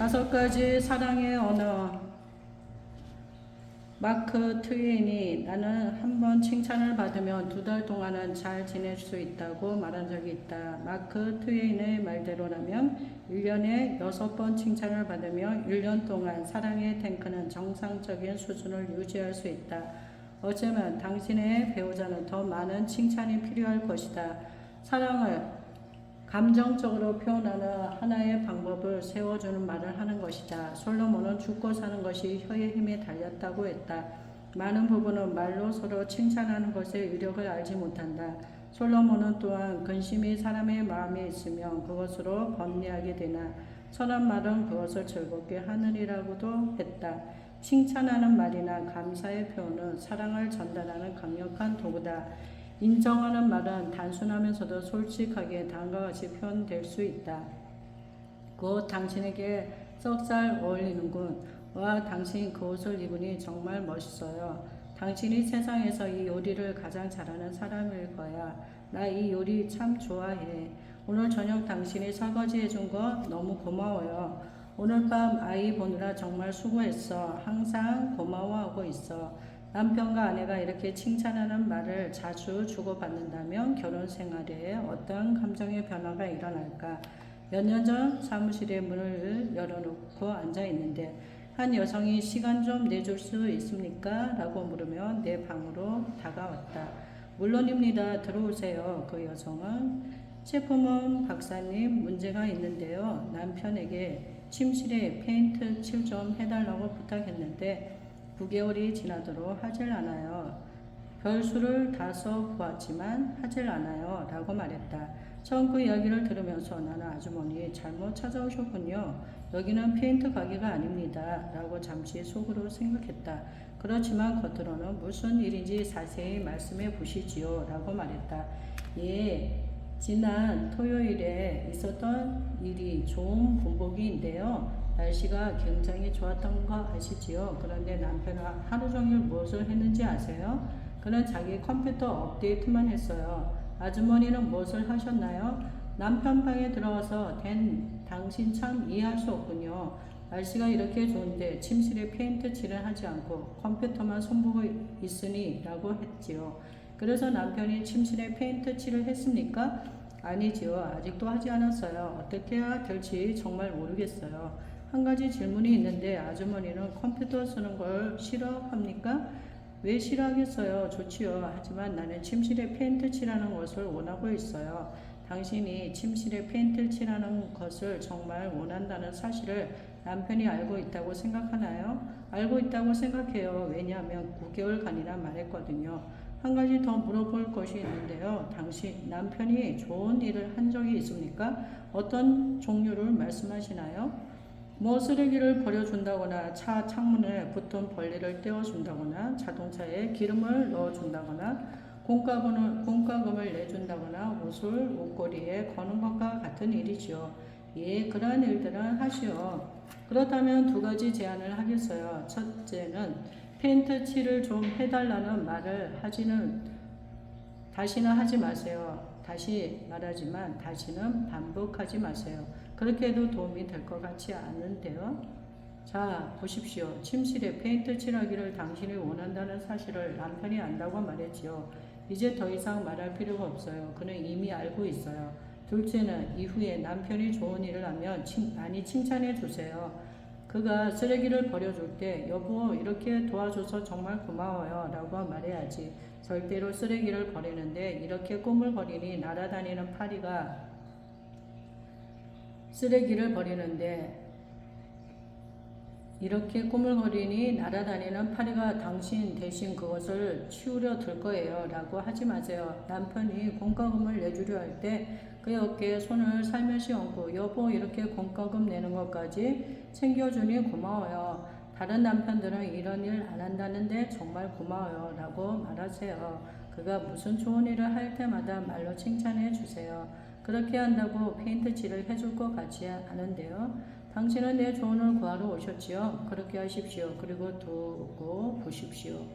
다섯 가지 사랑의 언어. 마크 트웨인이 나는 한 번 칭찬을 받으면 두 달 동안은 잘 지낼 수 있다고 말한 적이 있다. 마크 트웨인의 말대로라면 1년에 6번 칭찬을 받으면 1년 동안 사랑의 탱크는 정상적인 수준을 유지할 수 있다. 어쩌면 당신의 배우자는 더 많은 칭찬이 필요할 것이다. 사랑을 감정적으로 표현하는 하나의 방법을 세워주는 말을 하는 것이다. 솔로몬은 죽고 사는 것이 혀의 힘에 달렸다고 했다. 많은 부분은 말로 서로 칭찬하는 것의 위력을 알지 못한다. 솔로몬은 또한 근심이 사람의 마음에 있으면 그것으로 번뇌하게 되나 선한 말은 그것을 즐겁게 하느니라고도 했다. 칭찬하는 말이나 감사의 표현은 사랑을 전달하는 강력한 도구다. 인정하는 말은 단순하면서도 솔직하게 다음과 같이 표현될 수 있다. 곧 당신에게 썩잘 어울리는군. 와, 당신 그 옷을 입으니 정말 멋있어요. 당신이 세상에서 이 요리를 가장 잘하는 사람일 거야. 나 이 요리 참 좋아해. 오늘 저녁 당신이 설거지 해준 거 너무 고마워요. 오늘 밤 아이 보느라 정말 수고했어. 항상 고마워하고 있어. 남편과 아내가 이렇게 칭찬하는 말을 자주 주고받는다면 결혼 생활에 어떤 감정의 변화가 일어날까? 몇 년 전 사무실에 문을 열어놓고 앉아 있는데 한 여성이 시간 좀 내줄 수 있습니까? 라고 물으며 내 방으로 다가왔다. 물론입니다. 들어오세요. 그 여성은 제품은 박사님 문제가 있는데요. 남편에게 침실에 페인트 칠 좀 해달라고 부탁했는데 9개월이 지나도록 하질 않아요. 별수를 다 써 보았지만 하질 않아요. 라고 말했다. 처음 그 이야기를 들으면서 나는 아주머니 잘못 찾아오셨군요. 여기는 페인트 가게가 아닙니다. 라고 잠시 속으로 생각했다. 그렇지만 겉으로는 무슨 일인지 자세히 말씀해 보시지요. 라고 말했다. 예, 지난 토요일에 있었던 일이 좋은 군복인데요. 날씨가 굉장히 좋았던 거 아시지요? 그런데 남편은 하루 종일 무엇을 했는지 아세요? 그는 자기 컴퓨터 업데이트만 했어요. 아주머니는 무엇을 하셨나요? 남편 방에 들어와서 된 당신 참 이해할 수 없군요. 날씨가 이렇게 좋은데 침실에 페인트 칠을 하지 않고 컴퓨터만 손보고 있으니 라고 했지요. 그래서 남편이 침실에 페인트 칠을 했습니까? 아니지요. 아직도 하지 않았어요. 어떻게 해야 될지 정말 모르겠어요. 한 가지 질문이 있는데 아주머니는 컴퓨터 쓰는 걸 싫어합니까? 왜 싫어하겠어요? 좋지요. 하지만 나는 침실에 페인트 칠하는 것을 원하고 있어요. 당신이 침실에 페인트 칠하는 것을 정말 원한다는 사실을 남편이 알고 있다고 생각하나요? 알고 있다고 생각해요. 왜냐하면 9개월간이나 말했거든요. 한 가지 더 물어볼 것이 있는데요. 당신 남편이 좋은 일을 한 적이 있습니까? 어떤 종류를 말씀하시나요? 뭐 쓰레기를 버려준다거나 차 창문에 붙은 벌레를 떼어준다거나 자동차에 기름을 넣어준다거나 공과금을, 공과금을 내준다거나 옷을 옷걸이에 거는 것과 같은 일이지요. 예, 그러한 일들은 하시오. 그렇다면 두 가지 제안을 하겠어요. 첫째는 페인트 칠을 좀 해달라는 말을 하지는 다시는 하지 마세요. 다시 말하지만 다시는 반복하지 마세요. 그렇게 해도 도움이 될 것 같지 않은데요. 자, 보십시오. 침실에 페인트 칠하기를 당신이 원한다는 사실을 남편이 안다고 말했지요. 이제 더 이상 말할 필요가 없어요. 그는 이미 알고 있어요. 둘째는 이후에 남편이 좋은 일을 하면 칭, 많이 칭찬해 주세요. 그가 쓰레기를 버려줄 때 여보 이렇게 도와줘서 정말 고마워요 라고 말해야지 절대로 쓰레기를 버리는데 이렇게 꼬물거리니 날아다니는 파리가 쓰레기를 버리는데 이렇게 꾸물거리니 날아다니는 파리가 당신 대신 그것을 치우려 들 거예요. 라고 하지 마세요. 남편이 공과금을 내주려 할 때 그의 어깨에 손을 살며시 얹고 여보 이렇게 공과금 내는 것까지 챙겨주니 고마워요. 다른 남편들은 이런 일 안 한다는데 정말 고마워요. 라고 말하세요. 그가 무슨 좋은 일을 할 때마다 말로 칭찬해 주세요. 그렇게 한다고 페인트 칠을 해줄 것 같지 않은데요. 당신은 내 조언을 구하러 오셨지요. 그렇게 하십시오. 그리고 두고 보십시오.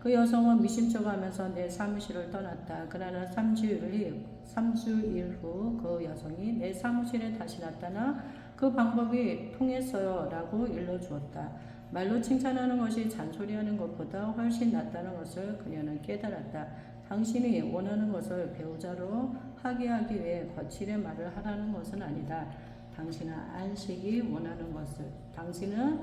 그 여성은 미심쩍어하면서 내 사무실을 떠났다. 그러나 3주일, 3주일 후 그 여성이 내 사무실에 다시 나타나 그 방법이 통했어요. 라고 일러주었다. 말로 칭찬하는 것이 잔소리하는 것보다 훨씬 낫다는 것을 그녀는 깨달았다. 당신이 원하는 것을 배우자로 하게 하기 위해 거칠의 말을 하라는 것은 아니다. 당신은 안식이 원하는 것을, 당신은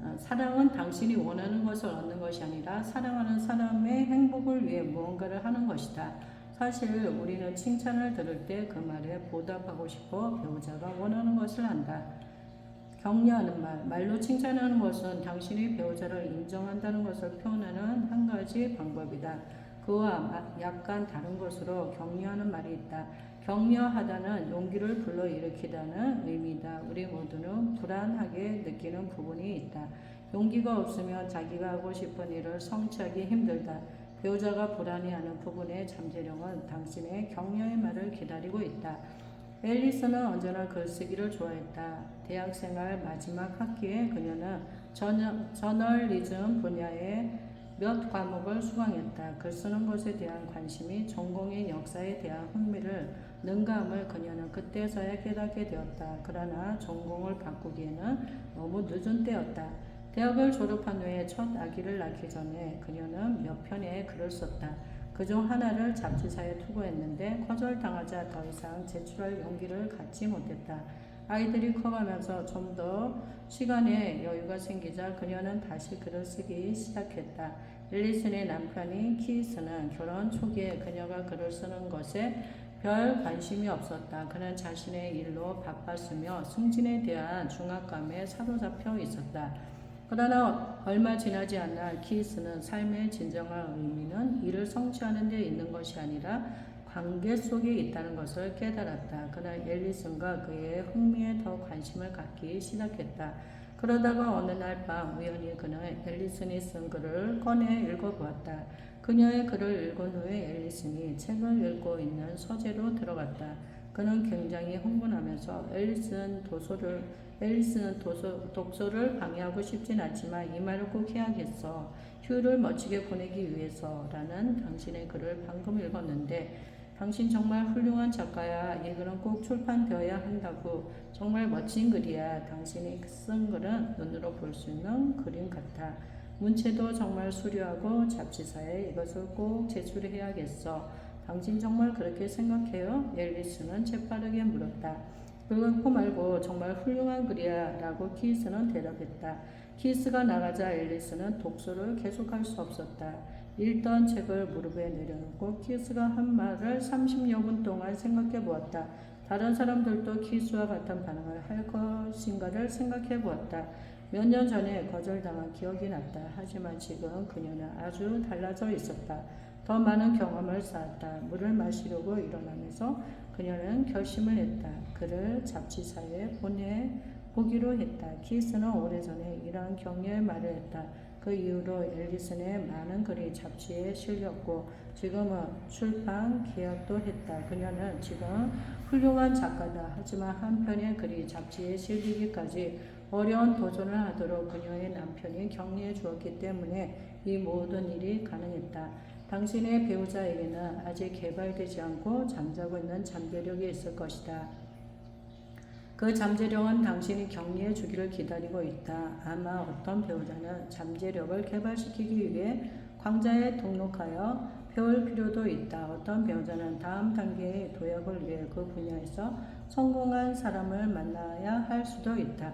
어, 사랑은 당신이 원하는 것을 얻는 것이 아니라 사랑하는 사람의 행복을 위해 무언가를 하는 것이다. 사실 우리는 칭찬을 들을 때 그 말에 보답하고 싶어 배우자가 원하는 것을 한다. 격려하는 말, 말로 칭찬하는 것은 당신이 배우자를 인정한다는 것을 표현하는 한 가지 방법이다. 그와 약간 다른 것으로 격려하는 말이 있다. 격려하다는 용기를 불러일으키다는 의미다. 우리 모두는 불안하게 느끼는 부분이 있다. 용기가 없으면 자기가 하고 싶은 일을 성취하기 힘들다. 배우자가 불안해하는 부분의 잠재력은 당신의 격려의 말을 기다리고 있다. 앨리스는 언제나 글쓰기를 좋아했다. 대학생활 마지막 학기에 그녀는 저널, 저널리즘 분야의 몇 과목을 수강했다. 글 쓰는 것에 대한 관심이 전공의 역사에 대한 흥미를 능감을 그녀는 그때서야 깨닫게 되었다. 그러나 전공을 바꾸기에는 너무 늦은 때였다. 대학을 졸업한 후에 첫 아기를 낳기 전에 그녀는 몇 편의 글을 썼다. 그 중 하나를 잡지사에 투고했는데 거절당하자 더 이상 제출할 용기를 갖지 못했다. 아이들이 커가면서 좀 더 시간에 여유가 생기자 그녀는 다시 글을 쓰기 시작했다. 앨리슨의 남편인 키스는 결혼 초기에 그녀가 글을 쓰는 것에 별 관심이 없었다. 그는 자신의 일로 바빴으며 승진에 대한 중압감에 사로잡혀 있었다. 그러나 얼마 지나지 않아 키스는 삶의 진정한 의미는 일을 성취하는 데 있는 것이 아니라 관계 속에 있다는 것을 깨달았다. 그날 앨리슨과 그의 흥미에 더 관심을 갖기 시작했다. 그러다가 어느 날 밤 우연히 그는 앨리슨이 쓴 글을 꺼내 읽어보았다. 그녀의 글을 읽은 후에 앨리슨이 책을 읽고 있는 서재로 들어갔다. 그는 굉장히 흥분하면서 앨리슨 도서를 앨리스는 도서, 독서를 방해하고 싶진 않지만 이 말을 꼭 해야겠어. 휴를 멋지게 보내기 위해서라는 당신의 글을 방금 읽었는데 당신 정말 훌륭한 작가야. 이 글은 꼭 출판되어야 한다고. 정말 멋진 글이야. 당신이 쓴 글은 눈으로 볼 수 있는 그림 같아. 문체도 정말 수려하고 잡지사에 이것을 꼭 제출해야겠어. 당신 정말 그렇게 생각해요? 앨리스는 재빠르게 물었다. 그거 말고 정말 훌륭한 글이야 라고 키스는 대답했다. 키스가 나가자 앨리스는 독서를 계속할 수 없었다. 읽던 책을 무릎에 내려놓고 키스가 한 말을 30여 분 동안 생각해 보았다. 다른 사람들도 키스와 같은 반응을 할 것인가를 생각해 보았다. 몇 년 전에 거절당한 기억이 났다. 하지만 지금 그녀는 아주 달라져 있었다. 더 많은 경험을 쌓았다. 물을 마시려고 일어나면서 그녀는 결심을 했다. 그를 잡지사에 보내 보기로 했다. 키스는 오래전에 이러한 격려의 말을 했다. 그 이후로 앨리슨의 많은 글이 잡지에 실렸고 지금은 출판 계약도 했다. 그녀는 지금 훌륭한 작가다. 하지만 한편의 글이 잡지에 실리기까지 어려운 도전을 하도록 그녀의 남편이 격려해 주었기 때문에 이 모든 일이 가능했다. 당신의 배우자에게는 아직 개발되지 않고 잠자고 있는 잠재력이 있을 것이다. 그 잠재력은 당신이 격리해 주기를 기다리고 있다. 아마 어떤 배우자는 잠재력을 개발시키기 위해 광자에 등록하여 배울 필요도 있다. 어떤 배우자는 다음 단계의 도약을 위해 그 분야에서 성공한 사람을 만나야 할 수도 있다.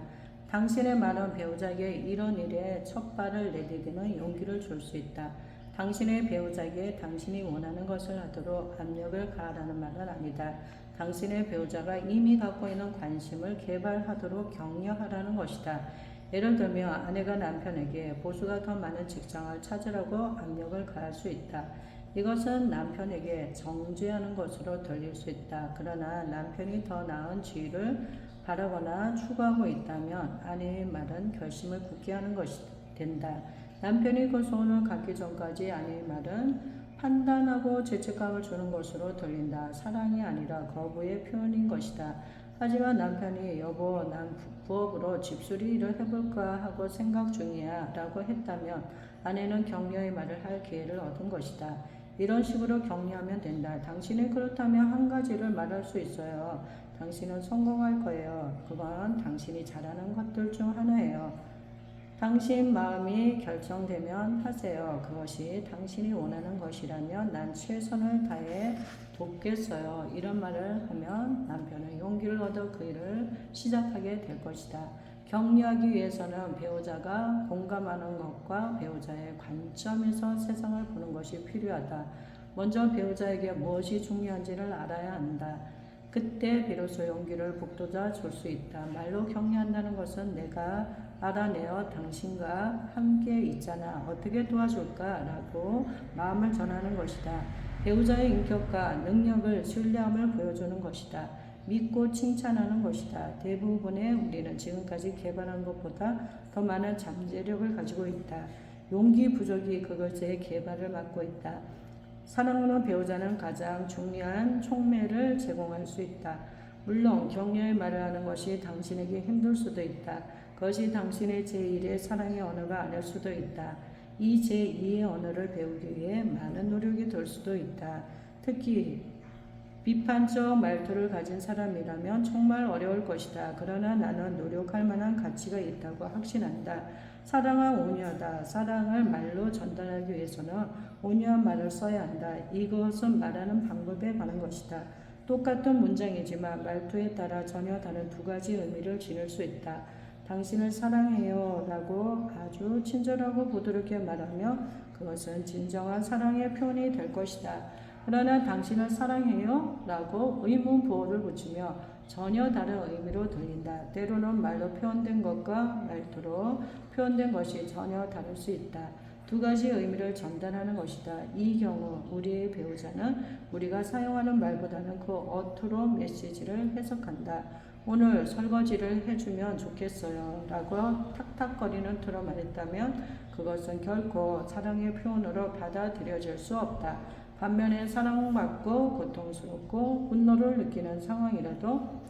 당신의 말은 배우자에게 이런 일에 첫 발을 내디디는 용기를 줄 수 있다. 당신의 배우자에게 당신이 원하는 것을 하도록 압력을 가하라는 말은 아니다. 당신의 배우자가 이미 갖고 있는 관심을 개발하도록 격려하라는 것이다. 예를 들면 아내가 남편에게 보수가 더 많은 직장을 찾으라고 압력을 가할 수 있다. 이것은 남편에게 정죄하는 것으로 들릴 수 있다. 그러나 남편이 더 나은 지위를 바라거나 추구하고 있다면 아내의 말은 결심을 굳게 하는 것이 된다. 남편이 그 소원을 갖기 전까지 아내의 말은 판단하고 죄책감을 주는 것으로 들린다. 사랑이 아니라 거부의 표현인 것이다. 하지만 남편이 여보 난 부업으로 집수리 일을 해볼까 하고 생각 중이야 라고 했다면 아내는 격려의 말을 할 기회를 얻은 것이다. 이런 식으로 격려하면 된다. 당신이 그렇다면 한 가지를 말할 수 있어요. 당신은 성공할 거예요. 그건 당신이 잘하는 것들 중 하나예요. 당신 마음이 결정되면 하세요. 그것이 당신이 원하는 것이라면 난 최선을 다해 돕겠어요. 이런 말을 하면 남편은 용기를 얻어 그 일을 시작하게 될 것이다. 격려하기 위해서는 배우자가 공감하는 것과 배우자의 관점에서 세상을 보는 것이 필요하다. 먼저 배우자에게 무엇이 중요한지를 알아야 한다. 그때 비로소 용기를 북돋아 줄 수 있다. 말로 격려한다는 것은 내가 알아내어 당신과 함께 있잖아. 어떻게 도와줄까? 라고 마음을 전하는 것이다. 배우자의 인격과 능력을 신뢰함을 보여주는 것이다. 믿고 칭찬하는 것이다. 대부분의 우리는 지금까지 개발한 것보다 더 많은 잠재력을 가지고 있다. 용기 부족이 그것의 개발을 막고 있다. 사랑하는 배우자는 가장 중요한 촉매를 제공할 수 있다. 물론 격려의 말을 하는 것이 당신에게 힘들 수도 있다. 그것이 당신의 제1의 사랑의 언어가 아닐 수도 있다. 이 제2의 언어를 배우기 위해 많은 노력이 들 수도 있다. 특히 비판적 말투를 가진 사람이라면 정말 어려울 것이다. 그러나 나는 노력할 만한 가치가 있다고 확신한다. 사랑은 온유하다. 사랑을 말로 전달하기 위해서는 온유한 말을 써야 한다. 이것은 말하는 방법에 관한 것이다. 똑같은 문장이지만 말투에 따라 전혀 다른 두 가지 의미를 지닐 수 있다. 당신을 사랑해요 라고 아주 친절하고 부드럽게 말하며 그것은 진정한 사랑의 표현이 될 것이다. 그러나 당신을 사랑해요 라고 의문 보호를 붙이며 전혀 다른 의미로 들린다. 때로는 말로 표현된 것과 말투로 표현된 것이 전혀 다를 수 있다. 두 가지 의미를 전달하는 것이다. 이 경우 우리의 배우자는 우리가 사용하는 말보다는 그 어투로 메시지를 해석한다. 오늘 설거지를 해주면 좋겠어요. 라고 탁탁거리는 투로 말했다면 그것은 결코 사랑의 표현으로 받아들여질 수 없다. 반면에 사랑받고 고통스럽고 분노를 느끼는 상황이라도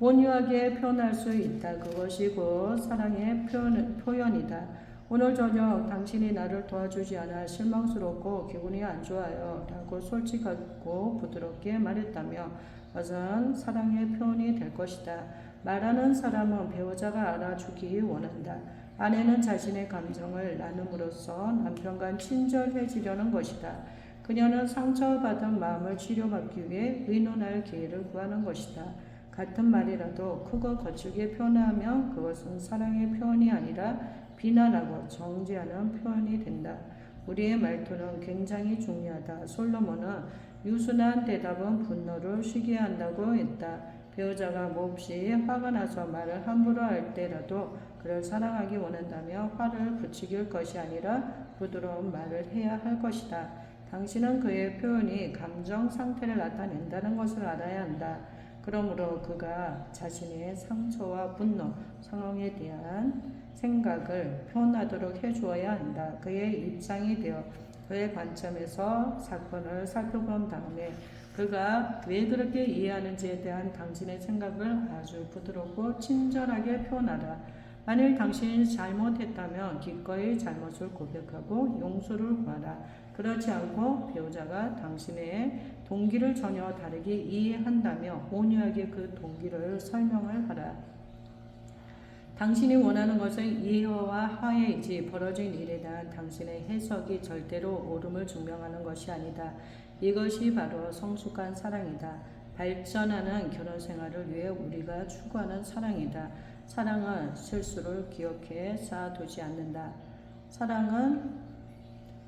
온유하게 표현할 수 있다. 그것이 곧 사랑의 표현, 표현이다. 오늘 저녁 당신이 나를 도와주지 않아 실망스럽고 기분이 안 좋아요. 라고 솔직하고 부드럽게 말했다며 그 것은 사랑의 표현이 될 것이다. 말하는 사람은 배우자가 알아주기 원한다. 아내는 자신의 감정을 나눔으로써 남편과 친절해지려는 것이다. 그녀는 상처받은 마음을 치료받기 위해 의논할 기회를 구하는 것이다. 같은 말이라도 크고 거칠게 표현하면 그것은 사랑의 표현이 아니라 비난하고 정죄하는 표현이 된다. 우리의 말투는 굉장히 중요하다. 솔로몬은 유순한 대답은 분노를 쉬게 한다고 했다. 배우자가 몹시 화가 나서 말을 함부로 할 때라도 그를 사랑하기 원한다며 화를 부추길 것이 아니라 부드러운 말을 해야 할 것이다. 당신은 그의 표현이 감정 상태를 나타낸다는 것을 알아야 한다. 그러므로 그가 자신의 상처와 분노, 상황에 대한 생각을 표현하도록 해주어야 한다. 그의 입장이 되어 그의 관점에서 사건을 살펴본 다음에 그가 왜 그렇게 이해하는지에 대한 당신의 생각을 아주 부드럽고 친절하게 표현하라. 만일 당신이 잘못했다면 기꺼이 잘못을 고백하고 용서를 구하라. 그렇지 않고 배우자가 당신의 동기를 전혀 다르게 이해한다며 온유하게 그 동기를 설명을 하라. 당신이 원하는 것은 이해와 화해이지 벌어진 일에 대한 당신의 해석이 절대로 옳음을 증명하는 것이 아니다. 이것이 바로 성숙한 사랑이다. 발전하는 결혼 생활을 위해 우리가 추구하는 사랑이다. 사랑은 실수를 기억해 쌓아두지 않는다. 사랑은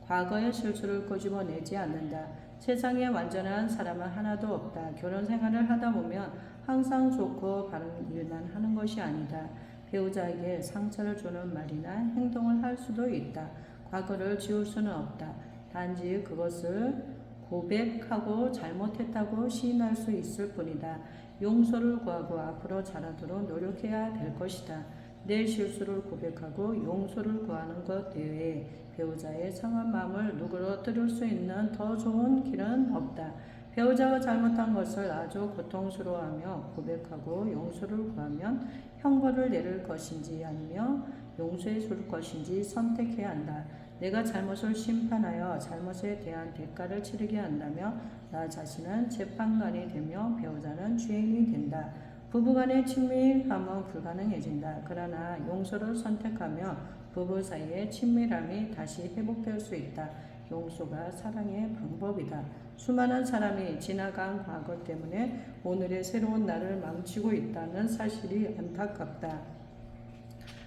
과거의 실수를 꼬집어내지 않는다. 세상에 완전한 사람은 하나도 없다. 결혼 생활을 하다 보면 항상 좋고 바른 일만 하는 것이 아니다. 배우자에게 상처를 주는 말이나 행동을 할 수도 있다. 과거를 지울 수는 없다. 단지 그것을 고백하고 잘못했다고 시인할 수 있을 뿐이다. 용서를 구하고 앞으로 잘하도록 노력해야 될 것이다. 내 실수를 고백하고 용서를 구하는 것 외에 배우자의 상한 마음을 누그러뜨릴 수 있는 더 좋은 길은 없다. 배우자가 잘못한 것을 아주 고통스러워하며 고백하고 용서를 구하면 형벌을 내릴 것인지 아니며 용서해 줄 것인지 선택해야 한다. 내가 잘못을 심판하여 잘못에 대한 대가를 치르게 한다며 나 자신은 재판관이 되며 배우자는 주인이 된다. 부부간의 친밀함은 불가능해진다. 그러나 용서를 선택하며 부부 사이의 친밀함이 다시 회복될 수 있다. 용서가 사랑의 방법이다. 수많은 사람이 지나간 과거 때문에 오늘의 새로운 날을 망치고 있다는 사실이 안타깝다.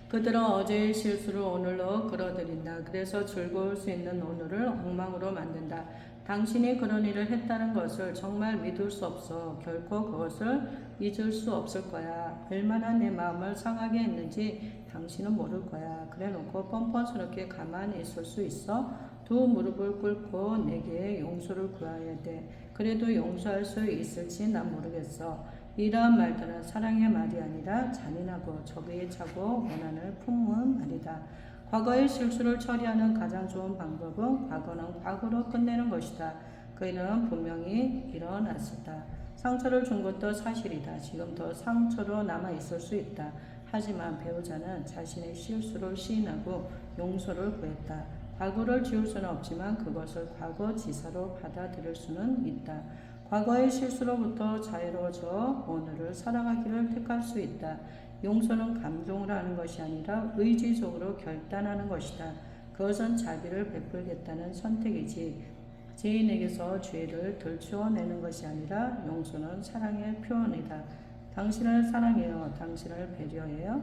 그들은 어제의 실수를 오늘로 끌어들인다. 그래서 즐거울 수 있는 오늘을 엉망으로 만든다. 당신이 그런 일을 했다는 것을 정말 믿을 수 없어. 결코 그것을 잊을 수 없을 거야. 얼마나 내 마음을 상하게 했는지 당신은 모를 거야. 그래 놓고 뻔뻔스럽게 가만히 있을 수 있어? 두 무릎을 꿇고 내게 용서를 구해야 돼. 그래도 용서할 수 있을지 난 모르겠어. 이러한 말들은 사랑의 말이 아니라 잔인하고 적의에 차고 원한을 품은 말이다. 과거의 실수를 처리하는 가장 좋은 방법은 과거는 과거로 끝내는 것이다. 그 일은 분명히 일어났었다. 상처를 준 것도 사실이다. 지금 더 상처로 남아 있을 수 있다. 하지만 배우자는 자신의 실수를 시인하고 용서를 구했다. 과거를 지울 수는 없지만 그것을 과거 지사로 받아들일 수는 있다. 과거의 실수로부터 자유로워져 오늘을 살아가기를 택할 수 있다. 용서는 감동을 하는 것이 아니라 의지적으로 결단하는 것이다. 그것은 자비를 베풀겠다는 선택이지 죄인에게서 죄를 들추어내는 것이 아니라 용서는 사랑의 표현이다. 당신을 사랑해요. 당신을 배려해요.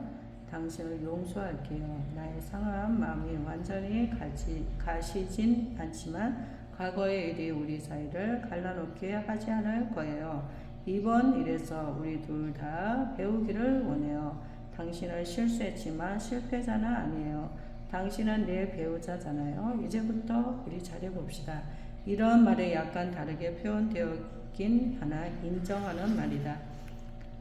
당신을 용서할게요. 나의 상한 마음이 완전히 가지, 가시진 않지만 과거의 일이 우리 사이를 갈라놓게 하지 않을 거예요. 이번 일에서 우리 둘 다 배우기를 원해요. 당신은 실수했지만 실패자는 아니에요. 당신은 내 배우자잖아요. 이제부터 우리 잘해봅시다. 이런 말에 약간 다르게 표현되었긴 하나 인정하는 말이다.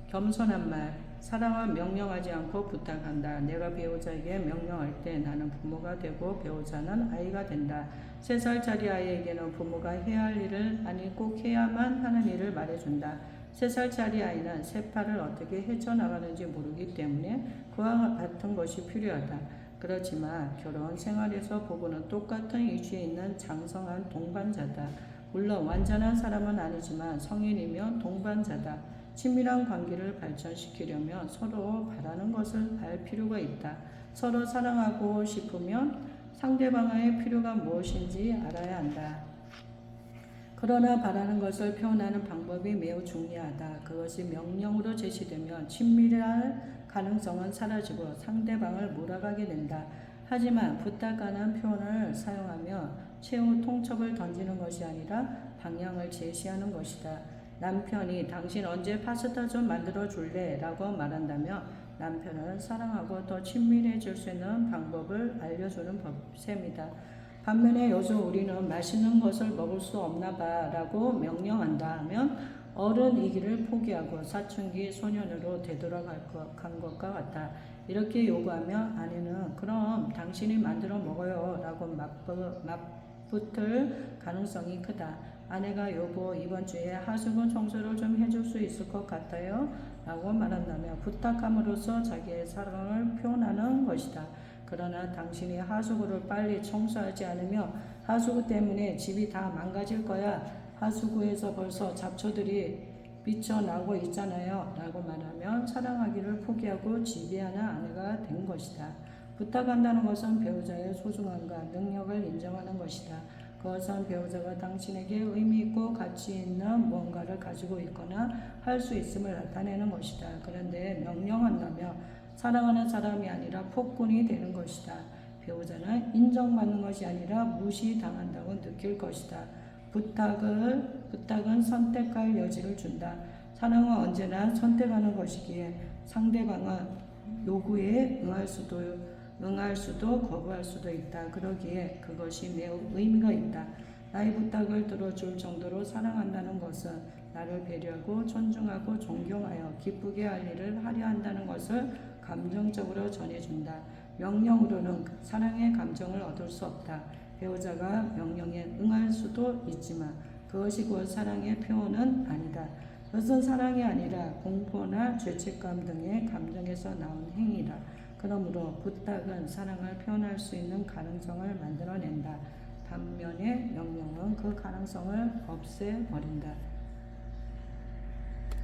겸손한 말, 사랑을 명령하지 않고 부탁한다. 내가 배우자에게 명령할 때 나는 부모가 되고 배우자는 아이가 된다. 세 살짜리 아이에게는 부모가 해야 할 일을 아니 꼭 해야만 하는 일을 말해준다. 세 살짜리 아이는 세 팔을 어떻게 헤쳐나가는지 모르기 때문에 그와 같은 것이 필요하다. 그렇지만 결혼 생활에서 부부는 똑같은 이슈에 있는 장성한 동반자다. 물론 완전한 사람은 아니지만 성인이면 동반자다. 친밀한 관계를 발전시키려면 서로 바라는 것을 알 필요가 있다. 서로 사랑하고 싶으면 상대방의 필요가 무엇인지 알아야 한다. 그러나 바라는 것을 표현하는 방법이 매우 중요하다. 그것이 명령으로 제시되면 친밀할 가능성은 사라지고 상대방을 몰아가게 된다. 하지만 부탁하는 표현을 사용하며 최후 통첩을 던지는 것이 아니라 방향을 제시하는 것이다. 남편이 당신 언제 파스타 좀 만들어 줄래? 라고 말한다면 남편은 사랑하고 더 친밀해질 수 있는 방법을 알려주는 법, 셈이다. 반면에 요즘 우리는 맛있는 것을 먹을 수 없나 봐 라고 명령한다 하면 어른 이기를 포기하고 사춘기 소년으로 되돌아갈 것, 간 것과 같다. 이렇게 요구하면 아내는 그럼 당신이 만들어 먹어요 라고 맞붙, 맞붙을 가능성이 크다. 아내가 여보 이번 주에 하수구 청소를 좀 해줄 수 있을 것 같아요 라고 말한다며 부탁함으로써 자기의 사랑을 표현하는 것이다. 그러나 당신이 하수구를 빨리 청소하지 않으며 하수구 때문에 집이 다 망가질 거야. 하수구에서 벌써 잡초들이 미쳐나오고 있잖아요. 라고 말하면 사랑하기를 포기하고 지배하는 아내가 된 것이다. 부탁한다는 것은 배우자의 소중함과 능력을 인정하는 것이다. 그것은 배우자가 당신에게 의미 있고 가치 있는 무언가를 가지고 있거나 할 수 있음을 나타내는 것이다. 그런데 명령한다며 사랑하는 사람이 아니라 폭군이 되는 것이다. 배우자는 인정받는 것이 아니라 무시당한다고 느낄 것이다. 부탁을, 부탁은 선택할 여지를 준다. 사랑은 언제나 선택하는 것이기에 상대방은 요구에 응할 수도 응할 수도 거부할 수도 있다. 그러기에 그것이 매우 의미가 있다. 나의 부탁을 들어줄 정도로 사랑한다는 것은 나를 배려하고 존중하고 존경하여 기쁘게 할 일을 하려 한다는 것을 감정적으로 전해준다. 명령으로는 사랑의 감정을 얻을 수 없다. 배우자가 명령에 응할 수도 있지만 그 그것이 곧 사랑의 표현은 아니다. 그것은 사랑이 아니라 공포나 죄책감 등의 감정에서 나온 행위다. 그러므로 부탁은 사랑을 표현할 수 있는 가능성을 만들어낸다. 반면에 명령은 그 가능성을 없애버린다.